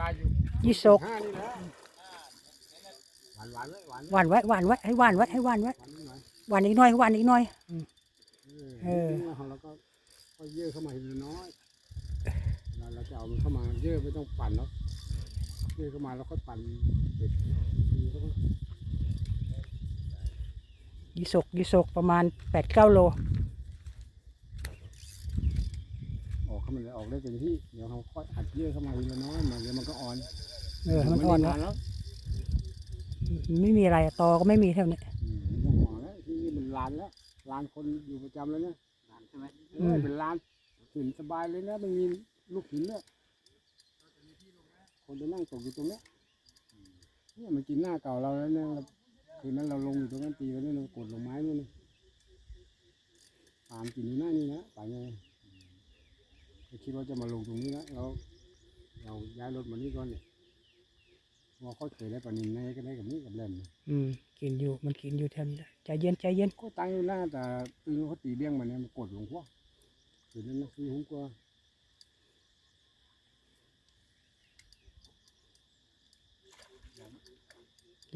ลายอยู่ยี่สกห้านี่แหละหวานหวานๆไว้หวานหวานไว้หวานไว้ให้หวานไว้ให้หวานไว้หวานนิดหน่อยหวานอีกหน่อยหวานอีกหน่อยอืมเอเอออ แล้วก็ก็เยื่อเข้ามาทีละน้อยเวลาเราจะเอามันเข้ามาเยื่อไม่ต้องปั่นแล้วเยื่อเข้ามาแล้วก็ปั่นเด็ดทีแล้วก็ ยี่สกยี่สกประมาณแปดเก้าโล ออกเข้ามาเลยออกได้เต็มที่เดี๋ยวเขาค่อยอัดเยื่อเข้ามาทีละน้อยมันเดี๋ยวมันก็อ่อนเออให้มันอ่อนไได้แล้วแล้วไม่มีอะไรตอก็ไม่มีเท่านี้อืมไม่ต้องห่วงแล้วที่นี่มันลานแล้วลานคนอยู่ประจำแล้วเนี่ยลานใช่ไหมเออเป็นลานหินสบายเลยนะไม่มีลูกหินเนี่ยคนจะนั่งตกอยู่ตรงเนี้ยอืมเนี่ยมันกินหน้าเก่าเราแล้วเนี่ยเราคืนนั้นเราลงอยู่ตรงนั้นตีกันเนี่ยเรากดลงไม้นู่นนะตามกินอยู่หน้านี่นะป่าไงอืมก็ คิดว่าจะมาลงตรงนี้นะเราเราย้ายรถมานี่ก่อนเนี่ยว่าเขาเคยได้ปลานินในก็ได้กับนี่กับแหลมนะอืมกินอยู่มันกินอยู่แถวนี้แหละใจเย็นใจเย็นก็ตั้งอยู่หน้าแต่ตึงเขาตีเบี้ยงมาเนี่ยมันกดลงพวกถึงนั้นนะคือหุ้มกว่า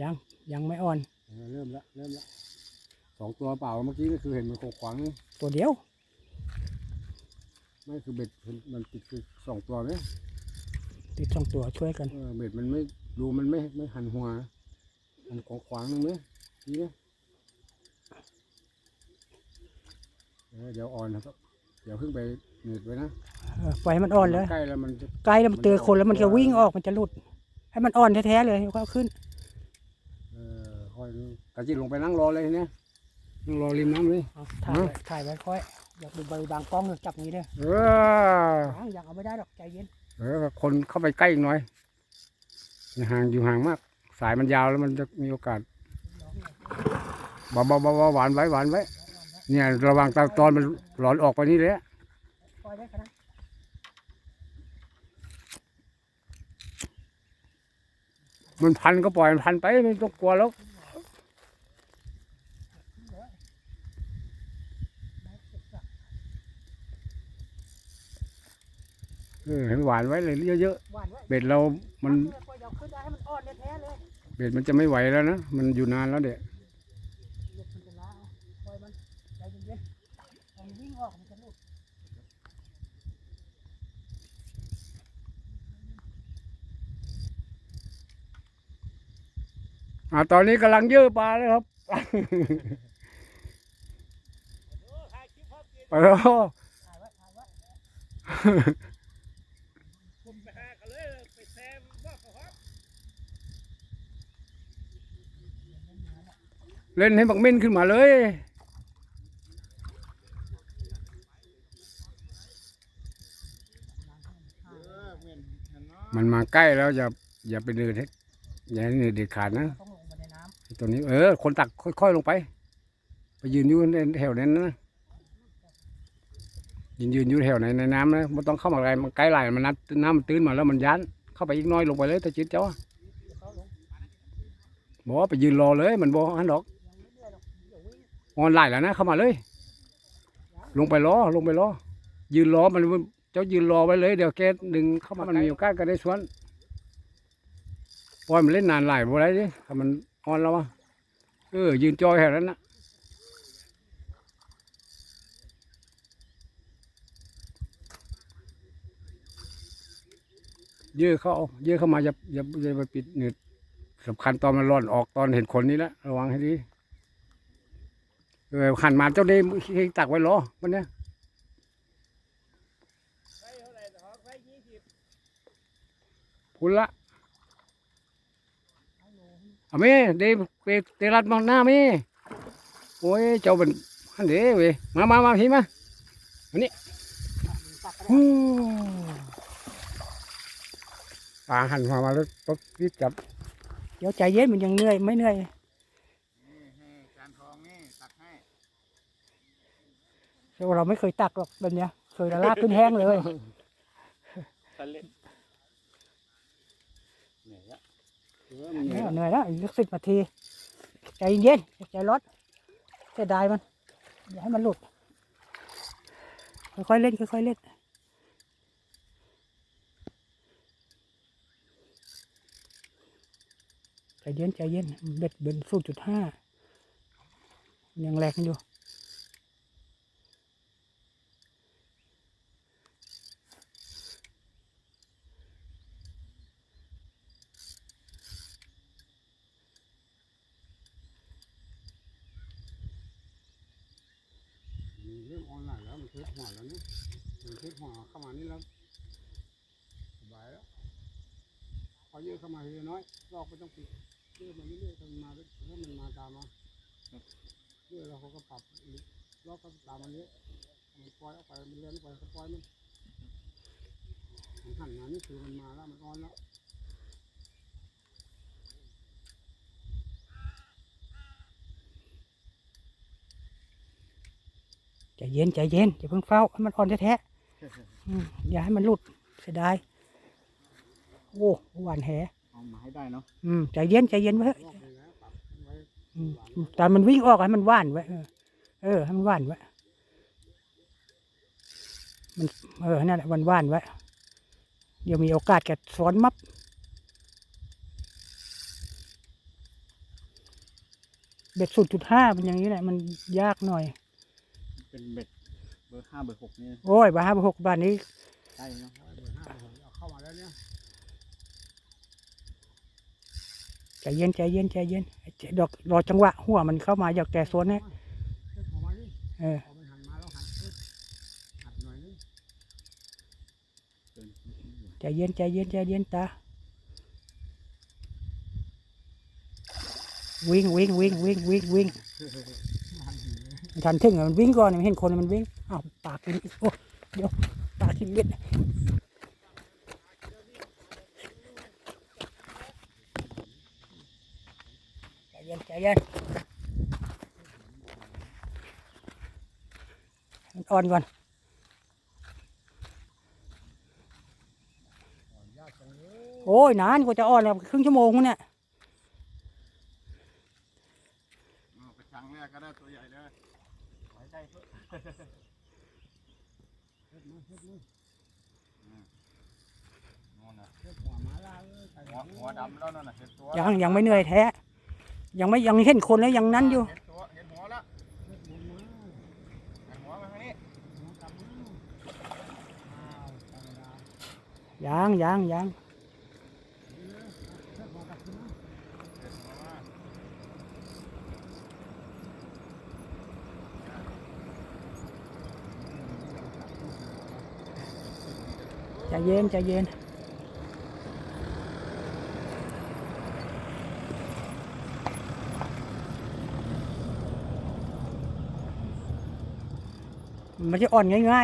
ยังยังไม่อ่อนเออเริ่มละเริ่มละสองตัวเปล่าเมื่อกี้ก็คือเห็นมันโคงขวางนี่ตัวเดียว ไม่คือเบ็ดเห็นมันติดคือสองตัวเลยติดสองตัวช่วยกันเออเบ็ดมันไม่ดูมันไม่ไม่หันหัวมันโคงขวางนึงเลยนี่นะเออเดี๋ยวอ่อนนะครับเดี๋ยวเพิ่งไปหนืดไว้นะเออปล่อยให้มันอ่อนเลยใกล้แล้วมันจะใกล้แล้วมันเจอคนแล้วมันจะวิ่งออกมันจะหลุด ให้มันอ่อนแท้ๆเลยก็เอาขึ้นเออค่อยดูกะจิลงไปนั่งรอเลยทีเนี้ยนั่งรอริมน้ำเลยเอาถ่ายไว้ถ่ายไว้ค่อย อย่าไปใบบางกล้องเลยจับอย่างนี้เลยเออยังยังเอาไม่ได้หรอกใจเย็น เออ คนเข้าไปใกล้อีกหน่อยอย่าห่างอยู่ห่างมาก สายมันยาวแล้วมันจะมีโอกาสเบาๆเบาๆหวานไว้หวานไว้ เนี่ย ระวังตาตอนมันหลอนออกไปนี่เลยปล่อยได้ขนาดมันพันก็ปล่อยมันพันไปไม่ต้องกลัวแล้วเออให้มันห วานไว้เลยเยอะหวานไว้ๆเบ็ดเรามันปล่อยเอาขึ้นได้ให้มันอ่อนแท้ๆเลยเบ็ดมันจะไม่ไหวแล้วนะมันอยู่นานแล้วเด็กเหยียบมันจะล้าเอาปล่อยมันใจเย็นๆมันวิ่งออกมันจะหลุดอ่าตอนนี้กำลังเยอะปลาเลยครับไปแล้วถ่ายไว้ถ่ายไว้ เล่นให้บักเม่นขึ้นมาเลย มันมาใกล้แล้วอย่าอย่าไปเดินให้อย่าให้เดินเด็ดขาดนะตัวนี้เออ คนตักค่อยๆลงไป ไปยืนอยู่ในแถวนั้นนะยืนยืนอยู่แถวไหนในน้ำนะไม่ต้องเข้ามาอะไรมันใกล้ไหลมันนัดน้ำมันตื้นมาแล้วมันยันเข้าไปอีกน้อยลงไปเลยต่จิตเจ้าบอกว่าไปยืนรอเลยมันบอกอันดอก ออนไหลแล้วนะเข้ามาเลย ลงไปรอลงไปรอยืนรอมันเจ้ายืนรอไว้เลยเดี๋ยวแกดึงเข้ามามันมีโอกาสก็ได้สวนปล่อยมันเล่นนานหลายบ่ได้ดิถ้ามันออนแล้ววะเออยืนจอยแถวนั้นนะเยอะเข้าเยอะเข้ามาอย่าอย่าอย่าไปปิดเน็ตสำคัญตอนมันร่อนออกตอนเห็นคนนี้แล้วระวังให้ดี เออหันมาเจ้าเด้ตักไว้รอมันเนี้ยพุนละเอาแม่เดไปเตรัดมองหน้าแม่โอ้ยเจ้าเป็นฮันเด้เวมามามาพี่มาอันนี้ฮู้ปลาหันมามาแล้วปุ๊บรีบจับ เดี๋ยวใจเย็นมันยังเหนื่อยไม่เหนื่อย จานทองนี่ตักให้ แต่ว่า เราไม่เคยตักหรอกแบบเนี้ย เคยละลากขึ้นแห้งเลยเหนื่อยละเออมันเหนื่อยเหนื่อยแล้วอีกสิบนาที ใจเย็นใจร้อนเสียดายมัน อย่าให้มันหลุด ค่อยๆเล่นค่อยๆเล่นใจเย็นใจเย็นเบ็ดเบ็ดสูจุดห้ายังแรงอยู่ มีเรื่องออนไลน์แล้วมันเทสหัวแล้วนี่มันเทสหัวเข้ามานี่แล้วสบายแล้วพอเยอะเข้ามาเยอะน้อยลอกไม่ต้องปิดเยอะมาเรื่อยๆถ้ามันมาถ้ามันมาตามมาเยอะแล้วเขาก็ปรับลอกก็ตามมาเยอะมันปล่อยออกไปมันเลี้ยงไปก็ปล่อยมันมันหันมานี่คือมันมาแล้วมันออนแล้ว ใจเย็นใจเย็นอย่าเพิ่งเฝ้าให้มันอ่อนแท้ๆอืมอย่าให้มันหลุดเสียดายโอ้หวานแหเอามาให้ได้เนาะอืมใจเย็นใจเย็นไว้เถอะลอกเลยนะปรับไว้อืมตอนมันวิ่งออกให้มันว่านไว้เออเออให้มันว่านไว้มันเออนั่นแหละวันว่านไว้เดี๋ยวมีโอกาสแกซ้อนมับเบ็ดสุดจุดห้าเป็นอย่างนี้แหละมันยากหน่อย เป็นเบ็ดเบอร์ห้าเบอร์หกนี่โอ้ยบาห้าบาหกบาทนี้ได้เนาะเบอร์ห้าเบอร์หกเอาเข้ามาแล้วเนี่ยใจเย็นใจเย็นใจเย็นไอ้เจ๊ดอกรอจังหวะหัวมันเข้ามาอยากแกซ้อนให้เทสหัวมาดิเออพอมันหันมาแล้วหันปึ๊บหัดหน่อยนึงเกินใจเย็นใจเย็นใจเย็นตาวิ่งวิ่งวิ่งวิ่งวิ่งวิ่ง ทันถึงมันวิ่งก่อนมันเห็นคนมันวิ่งอ้าวปากกินโอ้เดี๋ยวปากกินเบ็ดใจเย็นใจเย็นมันอ่อนก่อนโอ้ยนานกว่าจะอ่อนแล้วครึ่งชั่วโมงเนี่ยเอาไปครั้งแรกก็ได้ตัวใหญ่เลย ไว้ได้เพื่อเฮ็ดมาเฮ็ดมานู่นน่ะเฮ็ดหัวมาแล้วเลยใส่หัวหัวดำแล้วนั่นน่ะเห็นตัวยังยังไม่เหนื่อยแท้ ยังไม่ยังเห็นคนแล้วยังนั้นอยู่ เห็นตัวเห็นหัวแล้วเฮ็ดหัวมาเห็นหัวมาทางนี้หัวกลับมาอ้าวธรรมดายังยังยัง ดีเลยเฮ็ดหัวกลับขึ้นมา เห็นหัวมา ใจ เย็นใจเย็นมันไม่ใช่อ่อนง่ายใหญ่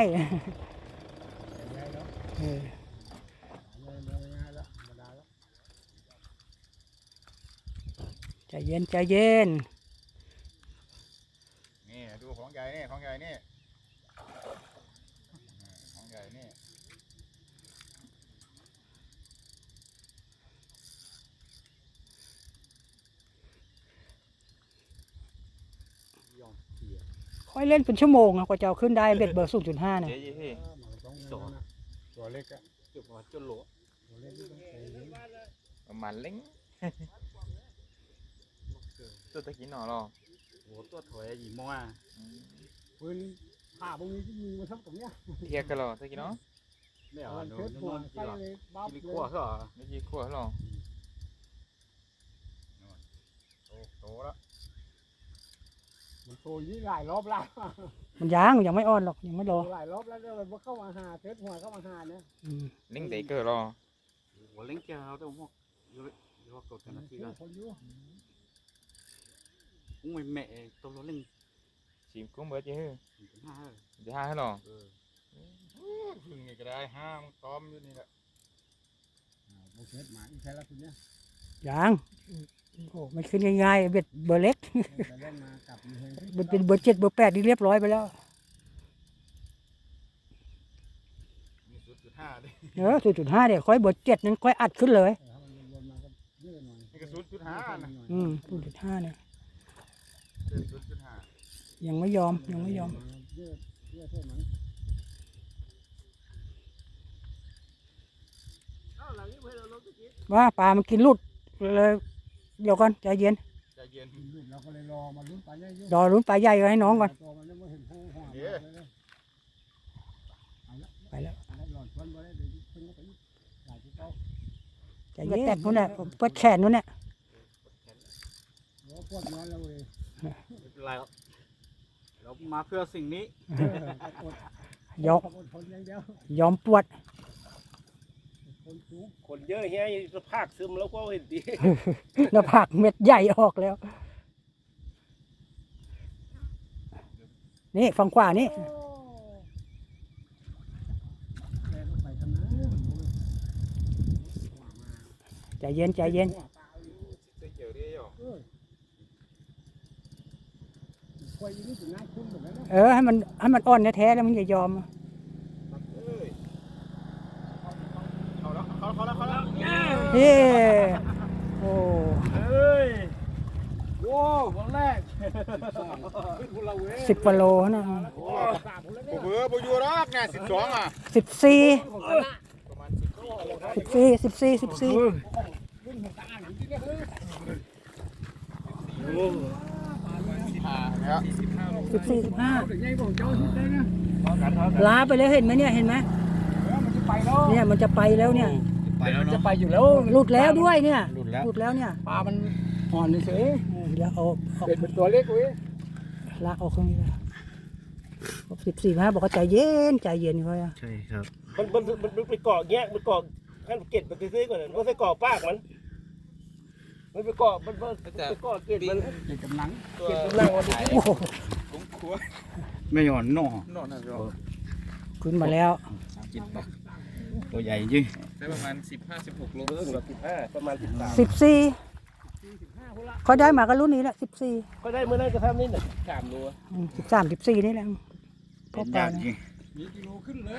แล้วๆเออเริ่มเริ่มง่ายแล้วธรรมดาแล้วใจเย็นใจเย็น นี่ ดูของใหญ่นี่ ของใหญ่นี่อืมของใหญ่นี่ ยอมเสีย ค่อยเล่นเป็นชั่วโมงอะกว่าจะเอาขึ้นได้เบ็ดเบอร์ศูนย์จุดห้าเนี่ย เจ๊ยี่พี่เออมันก็ต้องอย่างนั้นนะตัวเล็กอะจุดหัวจุดหลวตัวเล็กนี่ต้องใจเย็นประมาณเล้งตัวตะกี้หนอหรอโหตัวถอยหยีมออะปืนผ่าพวกนี้ที่มีมาทับตรงเนี้ยเทียกันหรอตะกี้เนาะไม่เอาเอาโดเทนสนหัวอนที่ใส่หรอเลยบัฟกินเลขั้วยเหรอไม่ยี่ขวดหรอโตโตแล้ว มันโตยี่หลายรอบแล้วมันยังยังไม่อ่อนหรอกยังไม่รอหลายรอบแล้วเดี๋ยวมันเข้ามาหาเทสหัวเข้ามาหาเนี่ยอืมเล้งเตะเกิดหรอหัวเล้งเจ้าแต่พวกเยอะเยอะกดกันนะที่ก็คนอยู่อุ้งแม่ตัวเล้งชิมกุ้งเบิร์ดยี่ห้อถึงห้าจะห้าให้หรอเออพึ่งนี่ก็ได้ห้ามต้อมอยู่นี่แหละโอเคหมาอีกแค่ละคุณเนี่ยยัง โอ้ไม่ขึ้นง่ายๆเบ็ดเบอร์เล็กจะเล่นมากับมีเฮงเบ็ดเป็นเบอร์เจ็ดเบอร์แปดนี่เรียบร้อยไปแล้วมีสุดจุดห้าดิเออศูนย์จุดห้าเดี๋ยวค่อยเบอร์เจ็ดนั้นค่อยอัดขึ้นเลยถ้ามันวนมาก็เยอะหน่อยนี่ก็สุดจุดห้านะอืมศูนย์จุดห้าเนี่ยเป็นสุดจุดห้ายังไม่ยอมยังไม่ยอมเยอะเยอะเท่ามันเอ้าหลังนี้เพื่อนเราลงตะกี้ว่าปลามันกินหลุดเลย เดี๋ยวก่อนใจเย็นใจเย็นรุ่นเราก็เลยรอมาลุ้นปลาใหญ่อยู่รอลุ้นปลาใหญ่ไว้ให้น้องก่อนตัวมันยังไม่เห็นโผล่หัวมาเอ๊ะเลยไปแล้วได้หลอดชวนบ่ได้เดี๋ยวเพิ่งก็ไปอีกหลายที่เก้าใจเย็นแตกนู่นแหละเปิดแขนนู่นแหละโอ้ปวดนอนแล้วเว้ยไม่เป็นไรหรอกเรามาเพื่อสิ่งนี้เอออดยอมอดทนอย่างเดียวยอมปวด คนสูงคนเยอะเฮียสภาพซึมแล้วก็เห็นดี หน้าผากเม็ดใหญ่ออกแล้ว นี่ฝั่งขวานี่แกก็ไปทำนั้นใจเย็นใจเย็นจะเกี่ยวได้หรอคอยอยู่นี่ถึงง่ายคุ้มแบบนั้นนะเออให้มันให้มันอ่อนแท้ๆแล้วมึงอย่ายอม เอ้ยเขาแล้วเขาเขาแล้วเขาแล้ว เฮ้โอ้เฮ้ยโว้วันแรกสิบกว่าโลนะโอ้ผมเบื่อผมอยู่รอกเนี่ยสิบสองอะสิบสี่ประมาณสิบสิบสี่สิบสี่สิบสี่ห้าแล้วสิบสี่สิบห้าถึงไงบอกเจ้าชุดได้นะล้าไปแล้วเห็นไหมเนี่ยเห็นไหมเออมันจะไปแล้วเนี่ยมันจะไปแล้วเนี่ย ไปแล้วจะเนาะไปอยู่แล้วหลุดแล้วด้วยเนี่ยหลุดแล้วหลุดแล้วเนี่ยปลามันอ่อนเฉยเออเดี๋ยวเอาเอาเป็นเป็นตัวเล็กเว้ยลากออกตรงนี้เลยสิบสี่ห้าบอกว่าใจเย็นใจเย็นเขาอะใช่ครับมันมันมันมันไปเกาะเงี้ยมันเกาะให้มันเก็บมันซื้อๆก่อนมันไปเกาะปากมัน มันไปเกาะมันมันไปเกาะเก็บมันเด็กกำลังเก็บกำลังมันโอ้โหผมครัวไม่หย่อนหนอนอนนะพี่ขึ้นมาแล้วจิตปะ ตัวใหญ่จริงได้ประมาณสิบห้าสิบหกโลเรื่องแบบสิบห้าประมาณสิบสามสิบสี่เขาได้มาก็รุ่นนี้แหละสิบสี่ก็ได้เมื่อนั้นก็ทำนี่หนึ่งสามตัวสิบสามสิบสี่นี่แหละพ่อเป็นปลายากนะจริงมีกิโลขึ้นเลย